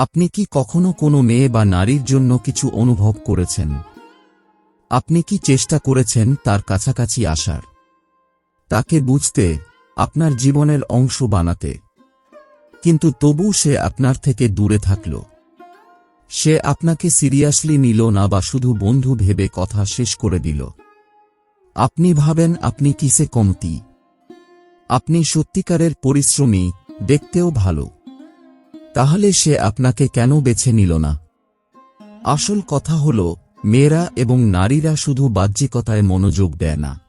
আপনি কি কখনো কোনো মেয়ে বা নারীর জন্য কিছু অনুভব করেছেন? আপনি কি চেষ্টা করেছেন তার কাছাকাছি আসার? তাকে বুঝতে, আপনার জীবনের অংশ বানাতে। কিন্তু তবু সে আপনার থেকে দূরে থাকল। সে আপনাকে সিরিয়াসলি নিল না বা শুধু বন্ধু ভেবে কথা শেষ করে দিল। আপনি ভাবেন আপনি কিসে কমতি? আপনি সত্যিকারের পরিশ্রমী, দেখতেও ভালো। তাহলে সে আপনাকে কেন বেছে নিল না? আসল কথা হল, মেয়েরা এবং নারীরা শুধু বাহ্যিকতায় মনোযোগ দেয় না।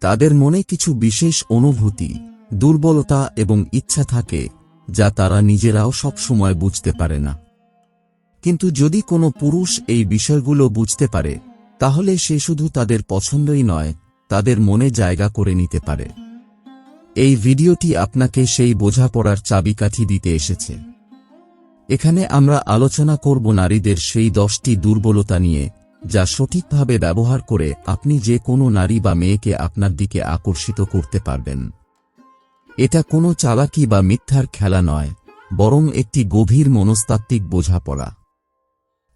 তাদের মনে কিছু বিশেষ অনুভূতি, দুর্বলতা এবং ইচ্ছা থাকে, যা তারা নিজেরাও সবসময় বুঝতে পারে না। কিন্তু যদি কোনো পুরুষ এই বিষয়গুলো বুঝতে পারে, তাহলে সে শুধু তাদের পছন্দই নয়, তাদের মনে জায়গা করে নিতে পারে। এই ভিডিওটি আপনাকে সেই বোঝাপড়ার চাবিকাঠি দিতে এসেছে। এখানে আমরা আলোচনা করব নারীদের সেই দশটি দুর্বলতা নিয়ে, যা সঠিকভাবে ব্যবহার করে আপনি যে কোনো নারী বা মেয়েকে আপনার দিকে আকর্ষিত করতে পারবেন। এটা কোনো চালাকি বা মিথ্যার খেলা নয়, বরং একটি গভীর মনস্তাত্ত্বিক বোঝাপড়া।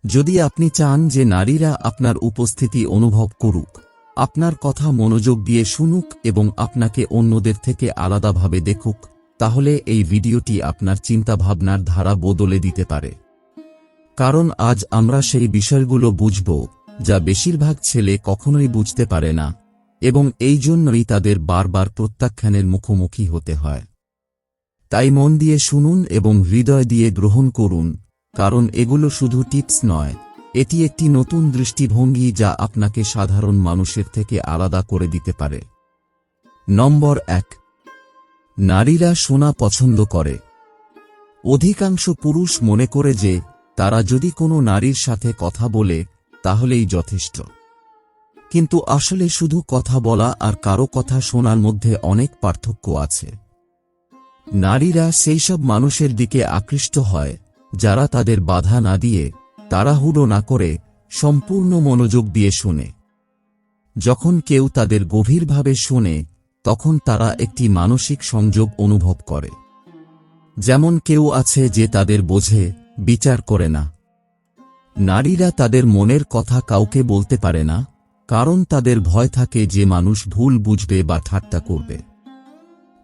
যদি আপনি চান যে নারীরা আপনার উপস্থিতি অনুভব করুক আপনার কথা মনোযোগ দিয়ে শুনুক এবং আপনাকে অন্যদের থেকে আলাদাভাবে দেখুক, তাহলে এই ভিডিওটি আপনার চিন্তাভাবনার ধারা বদলে দিতে পারে। কারণ আজ আমরা সেই বিষয়গুলো বুঝব, যা বেশিরভাগ ছেলে কখনোই বুঝতে পারে না, এবং এই জন্যই তাদের বারবার প্রত্যাখ্যানের মুখোমুখি হতে হয়। তাই মন দিয়ে শুনুন এবং হৃদয় দিয়ে গ্রহণ করুন, কারণ এগুলো শুধু টিপস নয় এটি একটি নতুন দৃষ্টিভঙ্গি যা আপনাকে সাধারণ মানুষের থেকে আলাদা করে দিতে পারে। নম্বর এক, নারীরা সোনা পছন্দ করে। অধিকাংশ পুরুষ মনে করে যে, তারা যদি কোনো নারীর সাথে কথা বলে, তাহলেই যথেষ্ট। কিন্তু আসলে শুধু কথা বলা আর কারও কথা শোনার মধ্যে অনেক পার্থক্য আছে। নারীরা সেই সব মানুষের দিকে আকৃষ্ট হয়, যারা তাদের বাধা না দিয়ে তাড়াহুড়ো না করে সম্পূর্ণ মনোযোগ দিয়ে শুনে। যখন কেউ তাদের গভীরভাবে শোনে, তখন তারা একটি মানসিক সংযোগ অনুভব করে। যেমন কেউ আছে যে তাদের বোঝে, বিচার করে না। নারীরা তাদের মনের কথা কাউকে বলতে পারে না, কারণ তাদের ভয় থাকে যে মানুষ ভুল বুঝবে বা ঠাট্টা করবে।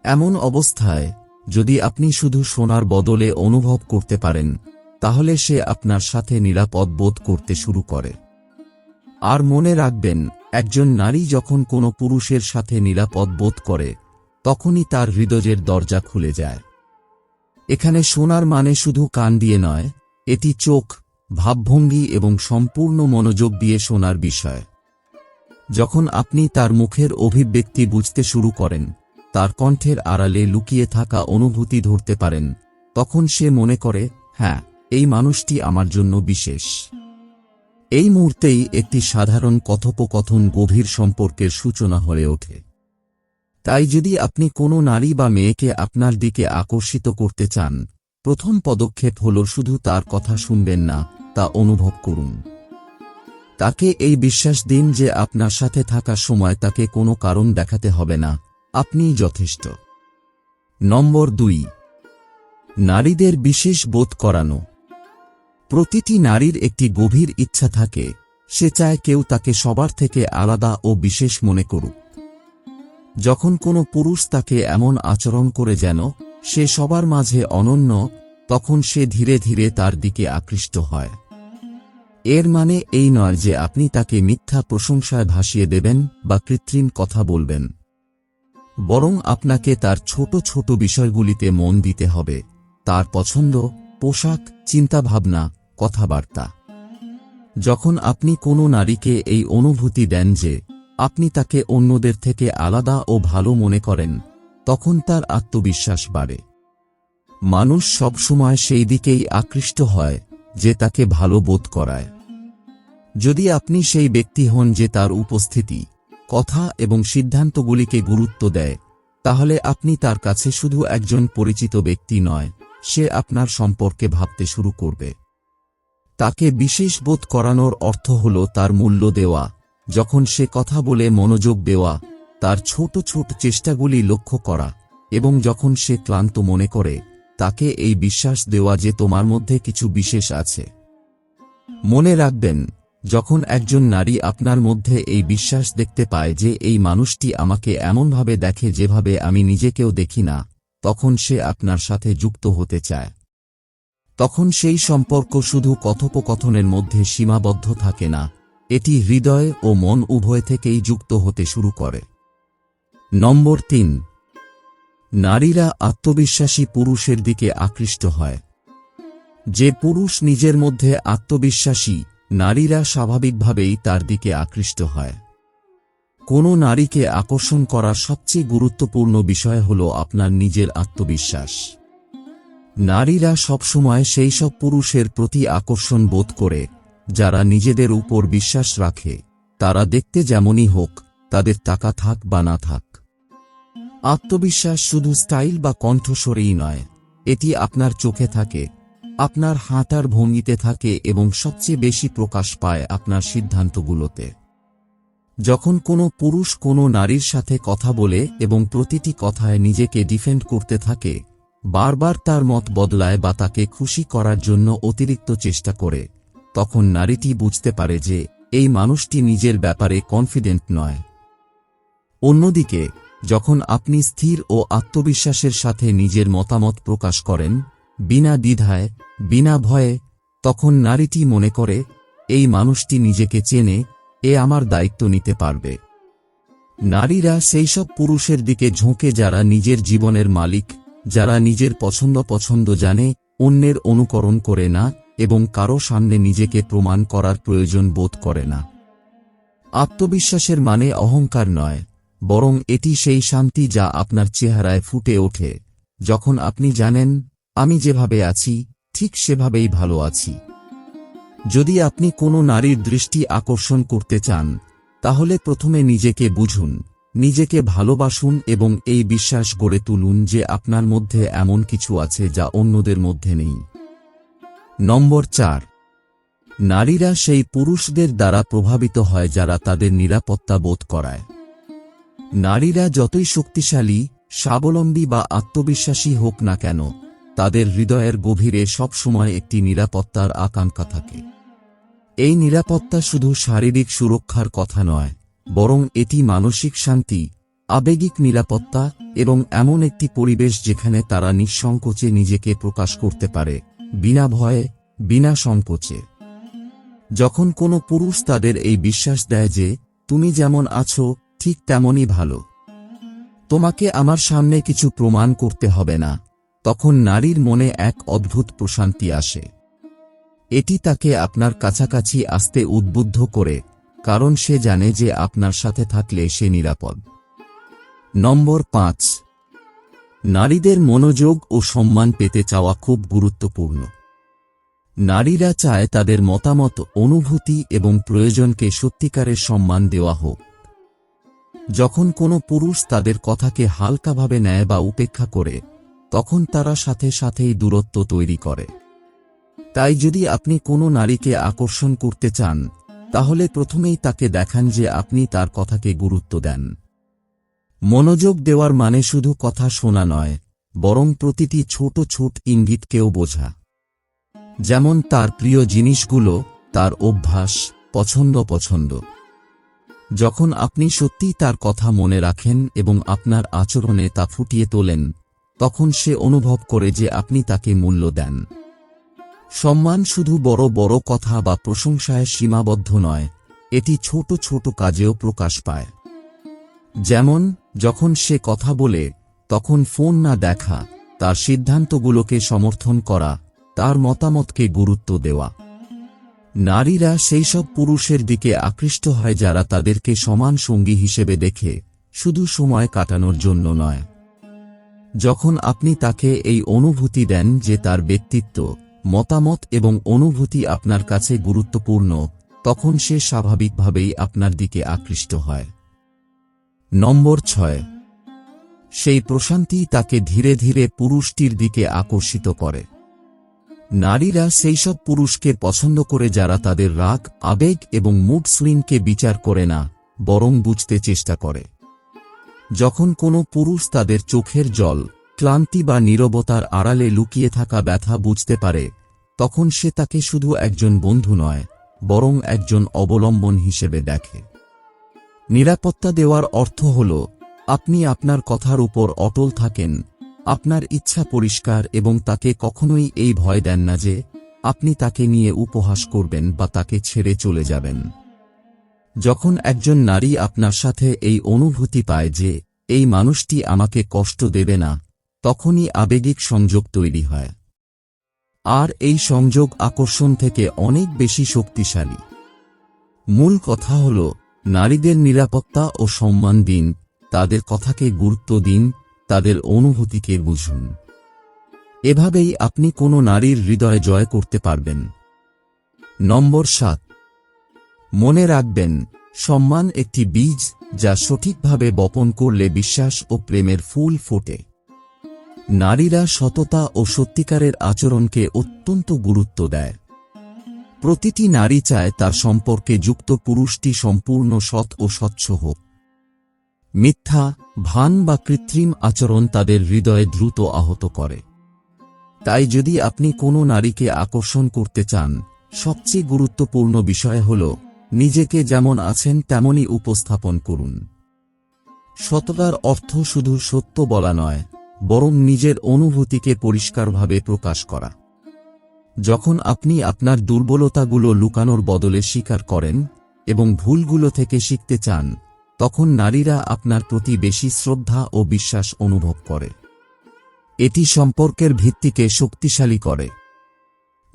এমন অবস্থায় যদি আপনি শুধু শোনার বদলে অনুভব করতে পারেন তাহলে সে আপনার সাথে নিরাপদ বোধ করতে শুরু করে। আর মনে রাখবেন, একজন নারী যখন কোনো পুরুষের সাথে নিরাপদ বোধ করে, তখনই তার হৃদয়ের দরজা খুলে যায়। এখানে শোনার মানে শুধু কান দিয়ে নয়, এটি চোখ, ভাবভঙ্গি এবং সম্পূর্ণ মনোযোগ দিয়ে শোনার বিষয়। যখন আপনি তার মুখের অভিব্যক্তি বুঝতে শুরু করেন, তার কণ্ঠের আড়ালে লুকিয়ে থাকা অনুভূতি ধরতে পারেন, তখন সে মনে করে হ্যাঁ এই মানুষটি আমার জন্য বিশেষ। এই মুহূর্তেই একটি সাধারণ কথোপকথন গভীর সম্পর্কের সূচনা হয়ে ওঠে। তাই যদি আপনি কোনো নারী বা মেয়েকে আপনার দিকে আকর্ষিত করতে চান, প্রথম পদক্ষেপ হল শুধু তার কথা শুনবেন না, তা অনুভব করুন। তাকে এই বিশ্বাস দিন যে আপনার সাথে থাকার সময় তাকে কোনো কারণ দেখাতে হবে না, আপনিই যথেষ্ট। নম্বর দুই। নারীদের বিশেষ বোধ করানো। প্রতিটি নারীর একটি গভীর ইচ্ছা থাকে, সে চায় কেউ তাকে সবার থেকে আলাদা ও বিশেষ মনে করুক। যখন কোনো পুরুষ তাকে এমন আচরণ করে যেন সে সবার মাঝে অনন্য, তখন সে ধীরে ধীরে তার দিকে আকৃষ্ট হয়। এর মানে এই নয় যে আপনি তাকে মিথ্যা প্রশংসায় ভাসিয়ে দেবেন বা কৃত্রিম কথা বলবেন। বরং আপনাকে তার ছোট ছোট বিষয়গুলিতে মন দিতে হবে, তার পছন্দ, পোশাক, চিন্তাভাবনা কথাবার্তা। যখন আপনি কোনো নারীকে এই অনুভূতি দেন যে আপনি তাকে অন্যদের থেকে আলাদা ও ভালো মনে করেন, তখন তার আত্মবিশ্বাস বাড়ে। মানুষ সবসময় সেই দিকেই আকৃষ্ট হয় যে তাকে ভালো বোধ করায়। যদি আপনি সেই ব্যক্তি হন যে তার উপস্থিতি, কথা এবং সিদ্ধান্তগুলিকে গুরুত্ব দেয়, তাহলে আপনি তার কাছে শুধু একজন পরিচিত ব্যক্তি নয়, সে আপনার সম্পর্কে ভাবতে শুরু করবে। তাকে বিশেষ বোধ করানোর অর্থ হল তার মূল্য দেওয়া। যখন সে কথা বলে মনোযোগ দেওয়া, তার ছোট ছোট চেষ্টাগুলি লক্ষ্য করা, এবং যখন সে ক্লান্ত মনে করে, তাকে এই বিশ্বাস দেওয়া যে তোমার মধ্যে কিছু বিশেষ আছে। মনে রাখবেন, যখন একজন নারী আপনার মধ্যে এই বিশ্বাস দেখতে পায় যে এই মানুষটি আমাকে এমনভাবে দেখে যেভাবে আমি নিজেকেও দেখি না, তখন সে আপনার সাথে যুক্ত হতে চায়। তখন সেই সম্পর্ক শুধু কথোপকথনের মধ্যে সীমাবদ্ধ থাকে না, এটি হৃদয় ও মন উভয় থেকেই যুক্ত হতে শুরু করে। নম্বর তিন। নারীরা আত্মবিশ্বাসী পুরুষের দিকে আকৃষ্ট হয়। যে পুরুষ নিজের মধ্যে আত্মবিশ্বাসী, নারীরা স্বাভাবিকভাবেই তার দিকে আকৃষ্ট হয়। কোনো নারীকে আকর্ষণ করার সবচেয়ে গুরুত্বপূর্ণ বিষয় হল আপনার নিজের আত্মবিশ্বাস। নারীরা সবসময় সেই সব পুরুষের প্রতি আকর্ষণ বোধ করে, যারা নিজেদের উপর বিশ্বাস রাখে। তারা দেখতে যেমনই হোক, তাদের টাকা থাক বা না থাক। আত্মবিশ্বাস শুধু স্টাইল বা কণ্ঠস্বরেই নয়, এটি আপনার চোখে থাকে, আপনার হাঁটার ভঙ্গিতে থাকে এবং সবচেয়ে বেশি প্রকাশ পায় আপনার সিদ্ধান্তগুলোতে। যখন কোনো পুরুষ কোনো নারীর সাথে কথা বলে এবং প্রতিটি কথায় নিজেকে ডিফেন্ড করতে থাকে বারবার তার মত বদলায় বা তাকে খুশি করার জন্য অতিরিক্ত চেষ্টা করে, তখন নারীটি বুঝতে পারে যে এই মানুষটি নিজের ব্যাপারে কনফিডেন্ট নয়। অন্যদিকে, যখন আপনি স্থির ও আত্মবিশ্বাসের সাথে নিজের মতামত প্রকাশ করেন, বিনা দ্বিধায়, বিনা ভয়ে, তখন নারীটি মনে করে, এই মানুষটি নিজেকে চেনে, এ আমার দায়িত্ব নিতে পারবে। নারীরা সেই সব পুরুষের দিকে ঝোঁকে যারা নিজের জীবনের মালিক যারা নিজের পছন্দ পছন্দ জানে, অন্যের অনুকরণ করে না, এবং কারও সামনে নিজেকে প্রমাণ করার প্রয়োজন বোধ করে না। আত্মবিশ্বাসের মানে অহংকার নয়, বরং এটি সেই শান্তি যা আপনার চেহারায় ফুটে ওঠে। যখন আপনি জানেন, আমি যেভাবে আছি, ঠিক সেভাবেই ভালো আছি। যদি আপনি কোনো নারীর দৃষ্টি আকর্ষণ করতে চান, তাহলে প্রথমে নিজেকে বুঝুন। নিজেকে ভালোবাসুন এবং এই বিশ্বাস গড়ে তুলুন যে আপনার মধ্যে এমন কিছু আছে যা অন্যদের মধ্যে নেই। নম্বর চার। নারীরা সেই পুরুষদের দ্বারা প্রভাবিত হয় যারা তাদের নিরাপত্তা বোধ করায়। নারীরা যতই শক্তিশালী, স্বাবলম্বী বা আত্মবিশ্বাসী হোক না কেন, তাদের হৃদয়ের গভীরে সবসময় একটি নিরাপত্তার আকাঙ্ক্ষা থাকে। এই নিরাপত্তা শুধু শারীরিক সুরক্ষার কথা নয় বরং এটি মানসিক শান্তি, আবেগিক নিরাপত্তা এবং এমন একটি পরিবেশ যেখানে তারা নিঃসংকোচে নিজেকে প্রকাশ করতে পারে, বিনা ভয়ে, বিনা সংকোচে। যখন কোনো পুরুষ তাদের এই বিশ্বাস দেয় যে, তুমি যেমন আছো, ঠিক তেমনই ভালো। তোমাকে আমার সামনে কিছু প্রমাণ করতে হবে না। তখন নারীর মনে এক অদ্ভুত প্রশান্তি আসে। এটি তাকে আপনার কাছাকাছি আসতে উদ্বুদ্ধ করে কারণ সে জানে যে আপনার সাথে থাকলে সে নিরাপদ। নম্বর পাঁচ। নারীদের মনোযোগ ও সম্মান পেতে চাওয়া খুব গুরুত্বপূর্ণ। নারীরা চায় তাদের মতামত, অনুভূতি এবং প্রয়োজনকে সত্যিকারের সম্মান দেওয়া হোক। যখন কোনো পুরুষ তাদের কথাকে হালকাভাবে নেয় বা উপেক্ষা করে, তখন তারা সাথে সাথেই দূরত্ব তৈরি করে। তাই যদি আপনি কোনো নারীকে আকর্ষণ করতে চান তাহলে প্রথমেই তাকে দেখান যে আপনি তার কথাকে গুরুত্ব দেন। মনোযোগ দেওয়ার মানে শুধু কথা শোনা নয়, বরং প্রতিটি ছোট ছোট ইঙ্গিতকেও বোঝা। যেমন তার প্রিয় জিনিসগুলো, তার অভ্যাস, পছন্দ পছন্দ। যখন আপনি সত্যিই তার কথা মনে রাখেন এবং আপনার আচরণে তা ফুটিয়ে তোলেন, তখন সে অনুভব করে যে আপনি তাকে মূল্য দেন। সম্মান শুধু বড় বড় কথা বা প্রশংসায় সীমাবদ্ধ নয়, এটি ছোট ছোট কাজেও প্রকাশ পায়। যেমন, যখন সে কথা বলে, তখন ফোন না দেখা, তার সিদ্ধান্তগুলোকে সমর্থন করা, তার মতামতকে গুরুত্ব দেওয়া। নারীরা সেই সব পুরুষের দিকে আকৃষ্ট হয় যারা তাদেরকে সমান সঙ্গী হিসেবে দেখে, শুধু সময় কাটানোর জন্য নয়। যখন আপনি তাকে এই অনুভূতি দেন যে তার ব্যক্তিত্ব মতামত এবং অনুভূতি আপনার কাছে গুরুত্বপূর্ণ, তখন সে স্বাভাবিকভাবেই আপনার দিকে আকৃষ্ট হয়। নম্বর ছয়। সেই প্রশান্তি তাকে ধীরে ধীরে পুরুষটির দিকে আকর্ষিত করে। নারীরা সেই সব পুরুষকে পছন্দ করে যারা তাদের রাগ, আবেগ এবং মুড সুইংকে বিচার করে না, বরং বুঝতে চেষ্টা করে। যখন কোনো পুরুষ তাদের চোখের জল ক্লান্তি বা নীরবতার আড়ালে লুকিয়ে থাকা ব্যথা বুঝতে পারে, তখন সে তাকে শুধু একজন বন্ধু নয়, বরং একজন অবলম্বন হিসেবে দেখে। নিরাপত্তা দেওয়ার অর্থ হল, আপনি আপনার কথার উপর অটল থাকেন, আপনার ইচ্ছা পরিষ্কার এবং তাকে কখনোই এই ভয় দেন না যে, আপনি তাকে নিয়ে উপহাস করবেন বা তাকে ছেড়ে চলে যাবেন। যখন একজন নারী আপনার সাথে এই অনুভূতি পায় যে, এই মানুষটি আমাকে কষ্ট দেবে না তখনই আবেগিক সংযোগ তৈরি হয়। আর এই সংযোগ আকর্ষণ থেকে অনেক বেশি শক্তিশালী। মূল কথা হল, নারীদের নিরাপত্তা ও সম্মান দিন, তাদের কথাকে গুরুত্ব দিন, তাদের অনুভূতিকে বুঝুন। এভাবেই আপনি কোনো নারীর হৃদয়ে জয় করতে পারবেন। নম্বর সাত। মনে রাখবেন, সম্মান একটি বীজ যা সঠিকভাবে বপন করলে বিশ্বাস ও প্রেমের ফুল ফোটে। নারীরা সততা ও সত্যিকারের আচরণকে অত্যন্ত গুরুত্ব দেয়। প্রতিটি নারী চায় তার সম্পর্কে যুক্ত পুরুষটি সম্পূর্ণ সৎ ও স্বচ্ছ হোক। মিথ্যা, ভান বা কৃত্রিম আচরণ তাদের হৃদয়ে দ্রুত আহত করে। তাই যদি আপনি কোনো নারীকে আকর্ষণ করতে চান, সবচেয়ে গুরুত্বপূর্ণ বিষয় হল নিজেকে যেমন আছেন তেমনই উপস্থাপন করুন। সততার অর্থ শুধু সত্য বলা নয় বরং নিজের অনুভূতিকে পরিষ্কারভাবে প্রকাশ করা। যখন আপনি আপনার দুর্বলতাগুলো লুকানোর বদলে স্বীকার করেন এবং ভুলগুলো থেকে শিখতে চান, তখন নারীরা আপনার প্রতি বেশি শ্রদ্ধা ও বিশ্বাস অনুভব করে। এটি সম্পর্কের ভিত্তিকে শক্তিশালী করে।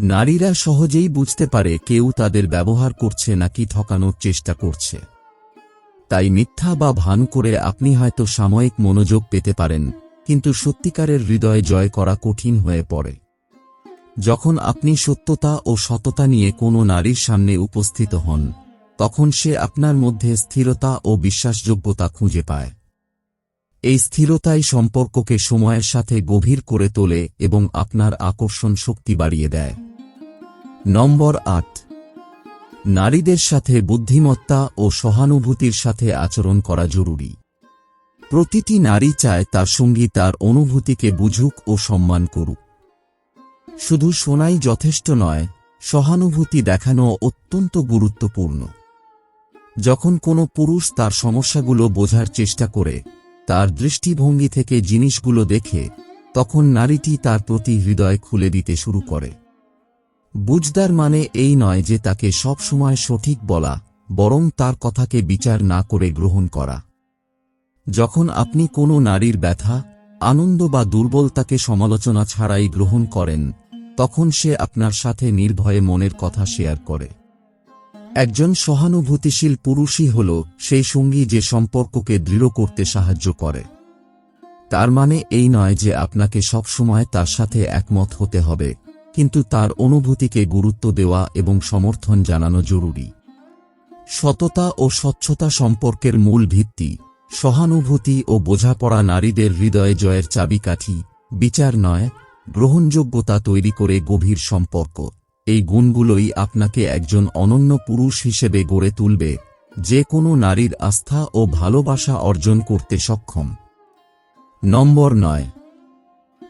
নারীরা সহজেই বুঝতে পারে কেউ তাদের ব্যবহার করছে নাকি ঠকানোর চেষ্টা করছে। তাই মিথ্যা বা ভান করে আপনি হয়তো সাময়িক মনোযোগ পেতে পারেন। কিন্তু সত্যিকারের হৃদয় জয় করা কঠিন হয়ে পড়ে। যখন আপনি সত্যতা ও সততা নিয়ে কোনো নারীর সামনে উপস্থিত হন, তখন সে আপনার মধ্যে স্থিরতা ও বিশ্বাসযোগ্যতা খুঁজে পায়। এই স্থিরতাই সম্পর্ককে সময়ের সাথে গভীর করে তোলে এবং আপনার আকর্ষণ শক্তি বাড়িয়ে দেয়। নম্বর আট। নারীদের সাথে বুদ্ধিমত্তা ও সহানুভূতির সাথে আচরণ করা জরুরি। প্রতিটি নারী চায় তার সঙ্গী তার অনুভূতিকে বুঝুক ও সম্মান করুক। শুধু শোনাই যথেষ্ট নয়, সহানুভূতি দেখানো অত্যন্ত গুরুত্বপূর্ণ। যখন কোনো পুরুষ তার সমস্যাগুলো বোঝার চেষ্টা করে, তার দৃষ্টিভঙ্গি থেকে জিনিসগুলো দেখে, তখন নারীটি তার প্রতি হৃদয় খুলে দিতে শুরু করে। বুঝদার মানে এই নয় যে তাকে সব সময় সঠিক বলা, বরং তার কথাকে বিচার না করে গ্রহণ করা। যখন আপনি কোনো নারীর ব্যথা, আনন্দ বা দুর্বলতাকে সমালোচনা ছাড়াই গ্রহণ করেন, তখন সে আপনার সাথে নির্ভয়ে মনের কথা শেয়ার করে। একজন সহানুভূতিশীল পুরুষই হল সেই সঙ্গী যে সম্পর্ককে দৃঢ় করতে সাহায্য করে। তার মানে এই নয় যে আপনাকে সবসময় তার সাথে একমত হতে হবে, কিন্তু তার অনুভূতিকে গুরুত্ব দেওয়া এবং সমর্থন জানানো জরুরি। সততা ও স্বচ্ছতা সম্পর্কের মূল ভিত্তি সহানুভূতি ও বোঝাপড়া নারীদের হৃদয়ে জয়ের চাবিকাঠি, বিচার নয়, গ্রহণযোগ্যতা তৈরি করে গভীর সম্পর্ক। এই গুণগুলোই আপনাকে একজন অনন্য পুরুষ হিসেবে গড়ে তুলবে, যে কোনো নারীর আস্থা ও ভালোবাসা অর্জন করতে সক্ষম। নম্বর নয়।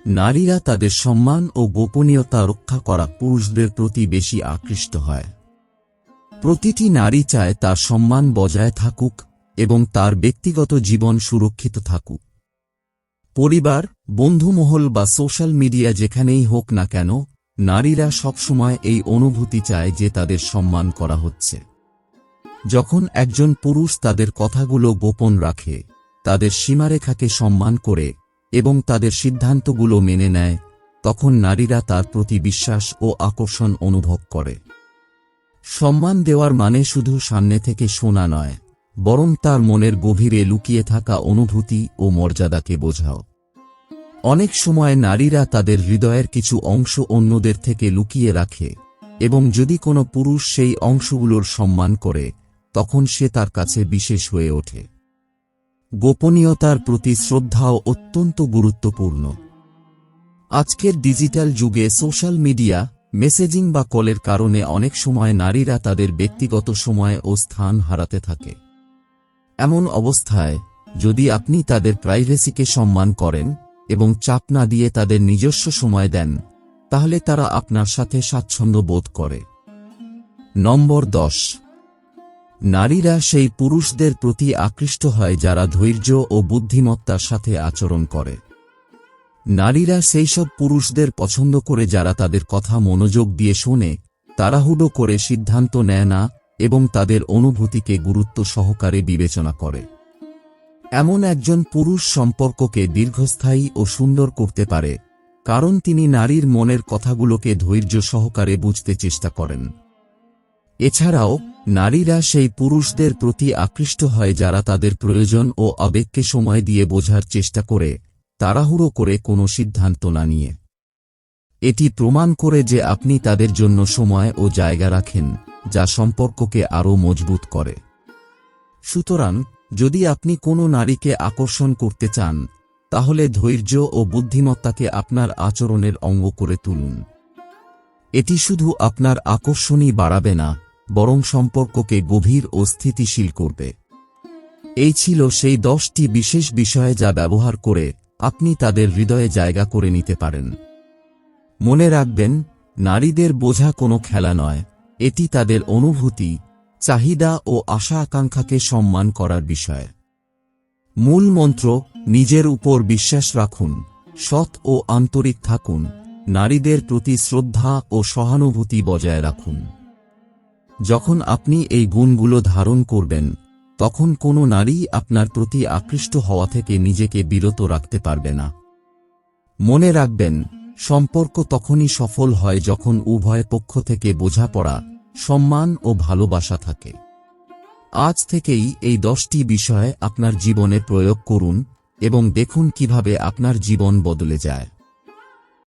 নারীরা তাদের সম্মান ও গোপনীয়তা রক্ষা করা পুরুষদের প্রতি বেশি আকৃষ্ট হয়। প্রতিটি নারী চায় তার সম্মান বজায় থাকুক এবং তার ব্যক্তিগত জীবন সুরক্ষিত থাকুক। পরিবার, বন্ধুমহল বা সোশ্যাল মিডিয়া যেখানেই হোক না কেন, নারীরা সবসময় এই অনুভূতি চায় যে তাদের সম্মান করা হচ্ছে। যখন একজন পুরুষ তাদের কথাগুলো গোপন রাখে, তাদের সীমারেখাকে সম্মান করে এবং তাদের সিদ্ধান্তগুলো মেনে নেয়, তখন নারীরা তার প্রতি বিশ্বাস ও আকর্ষণ অনুভব করে। সম্মান দেওয়ার মানে শুধু সামনে থেকে শোনা নয় বরং তার মনের গভীরে লুকিয়ে থাকা অনুভূতি ও মর্যাদাকে বোঝাও। অনেক সময় নারীরা তাদের হৃদয়ের কিছু অংশ অন্যদের থেকে লুকিয়ে রাখে এবং যদি কোনো পুরুষ সেই অংশগুলোর সম্মান করে, তখন সে তার কাছে বিশেষ হয়ে ওঠে। গোপনীয়তার প্রতি শ্রদ্ধাও অত্যন্ত গুরুত্বপূর্ণ। আজকের ডিজিটাল যুগে সোশ্যাল মিডিয়া, মেসেজিং বা কলের কারণে অনেক সময় নারীরা তাদের ব্যক্তিগত সময় ও স্থান হারাতে থাকে। এমন অবস্থায়, যদি আপনি তাদের প্রাইভেসিকে সম্মান করেন, এবং চাপ না দিয়ে তাদের নিজস্ব সময় দেন, তাহলে তারা আপনার সাথে স্বাচ্ছন্দ্য বোধ করে। নম্বর দশ। নারীরা সেই পুরুষদের প্রতি আকৃষ্ট হয় যারা ধৈর্য ও বুদ্ধিমত্তার সাথে আচরণ করে। নারীরা সেই সব পুরুষদের পছন্দ করে যারা তাদের কথা মনোযোগ দিয়ে শোনে, তাড়াহুড়ো করে সিদ্ধান্ত নেয় না এবং তাদের অনুভূতিকে গুরুত্ব সহকারে বিবেচনা করে। এমন একজন পুরুষ সম্পর্ককে দীর্ঘস্থায়ী ও সুন্দর করতে পারে, কারণ তিনি নারীর মনের কথাগুলোকে ধৈর্য সহকারে বুঝতে চেষ্টা করেন। এছাড়াও, নারীরা সেই পুরুষদের প্রতি আকৃষ্ট হয় যারা তাদের প্রয়োজন ও আবেগকে সময় দিয়ে বোঝার চেষ্টা করে, তাড়াহুড়ো করে কোনো সিদ্ধান্ত না নিয়ে। এটি প্রমাণ করে যে আপনি তাদের জন্য সময় ও জায়গা রাখেন। যা সম্পর্ককে আরও মজবুত করে। সুতরাং, যদি আপনি কোনো নারীকে আকর্ষণ করতে চান, তাহলে ধৈর্য ও বুদ্ধিমত্তাকে আপনার আচরণের অঙ্গ করে তুলুন। এটি শুধু আপনার আকর্ষণই বাড়াবে না, বরং সম্পর্ককে গভীর ও স্থিতিশীল করবে। এই ছিল সেই দশটি বিশেষ বিষয় যা ব্যবহার করে আপনি তাদের হৃদয়ে জায়গা করে নিতে পারেন। মনে রাখবেন, নারীদের বোঝা কোনো খেলা নয় এটি তাদের অনুভূতি, চাহিদা ও আশা আকাঙ্ক্ষাকে সম্মান করার বিষয়। মূল মন্ত্র, নিজের উপর বিশ্বাস রাখুন, সৎ ও আন্তরিক থাকুন, নারীদের প্রতি শ্রদ্ধা ও সহানুভূতি বজায় রাখুন। যখন আপনি এই গুণগুলো ধারণ করবেন, তখন কোনো নারী আপনার প্রতি আকৃষ্ট হওয়া থেকে নিজেকে বিরত রাখতে পারবে না। মনে রাখবেন সম্পর্ক তখনই সফল হয় যখন উভয় পক্ষ থেকে বোঝাপড়া, সম্মান ও ভালোবাসা থাকে। আজ থেকেই এই দশটি বিষয় আপনার জীবনে প্রয়োগ করুন এবং দেখুন কীভাবে আপনার জীবন বদলে যায়।